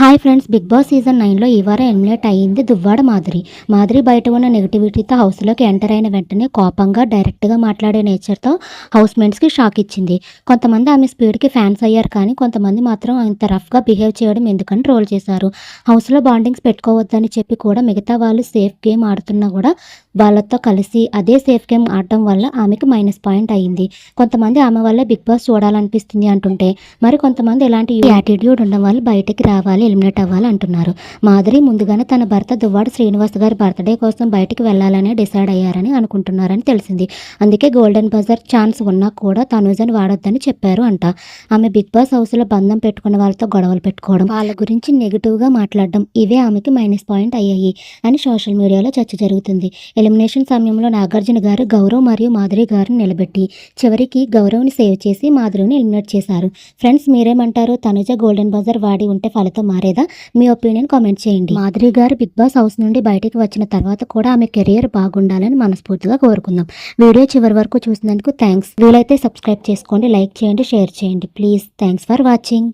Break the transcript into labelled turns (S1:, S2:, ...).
S1: Hi friends big boss season నైన్లో ఈ వారం ఎలిమినేట్ అయ్యింది దువ్వాడ మాధురి. మాధురి బయట ఉన్న నెగిటివిటీతో హౌస్లోకి ఎంటర్ అయిన వెంటనే కోపంగా డైరెక్ట్గా మాట్లాడే నేచర్తో హౌస్ మేట్స్కి షాక్ ఇచ్చింది. కొంతమంది ఆమె స్పీడ్కి ఫ్యాన్స్ అయ్యారు కానీ కొంతమంది మాత్రం ఇంత రఫ్గా బిహేవ్ చేయడం ఎందుకని ట్రోల్ చేశారు. హౌస్లో బాండింగ్స్ పెట్టుకోవద్దని చెప్పి కూడా మిగతా వాళ్ళు సేఫ్ గేమ్ ఆడుతున్నా కూడా వాళ్ళతో కలిసి అదే సేఫ్ గేమ్ ఆడటం వల్ల ఆమెకి మైనస్ పాయింట్ అయ్యింది. కొంతమంది ఆమె వల్ల బిగ్ బాస్ చూడాలనిపిస్తుంది అంటుంటే మరి కొంతమంది ఇలాంటి యాటిట్యూడ్ ఉండడం వల్ల బయటకి రావాలి ఎలిమినేట్ అవ్వాలి అంటున్నారు. మాధురి ముందుగానే తన భర్త దువ్వాడు శ్రీనివాస్ గారి బర్త్డే కోసం బయటికి వెళ్ళాలని డిసైడ్ అయ్యారని అనుకుంటున్నారని తెలిసింది. అందుకే గోల్డెన్ బజార్ ఛాన్స్ ఉన్నా కూడా తనుజని వాడొద్దని చెప్పారు అంట. ఆమె బిగ్ బాస్ హౌస్లో బంధం పెట్టుకున్న వాళ్ళతో గొడవలు పెట్టుకోవడం వాళ్ళ గురించి నెగిటివ్గా మాట్లాడడం ఇవే ఆమెకి మైనస్ పాయింట్ అయ్యాయి అని సోషల్ మీడియాలో చర్చ జరుగుతుంది. ఎలిమినేషన్ సమయంలో నాగార్జున గారు గౌరవ్ మరియు మాధురి గారిని నిలబెట్టి చివరికి గౌరవ్ని సేవ్ చేసి మాధురిని ఎలిమినేట్ చేశారు. ఫ్రెండ్స్ మీరేమంటారు? తనుజ గోల్డెన్ బజార్ వాడి ఉంటే ఫలితం మారేదా? మీ ఒపీనియన్ కామెంట్ చేయండి. మాధురి గారు బిగ్ బాస్ హౌస్ నుండి బయటికి వచ్చిన తర్వాత కూడా ఆమె కెరియర్ బాగుండాలని మనస్ఫూర్తిగా కోరుకుందాం. వీడియో చివరి వరకు చూసినందుకు థ్యాంక్స్. వీలైతే సబ్స్క్రైబ్ చేసుకోండి లైక్ చేయండి షేర్ చేయండి. Please thanks for watching.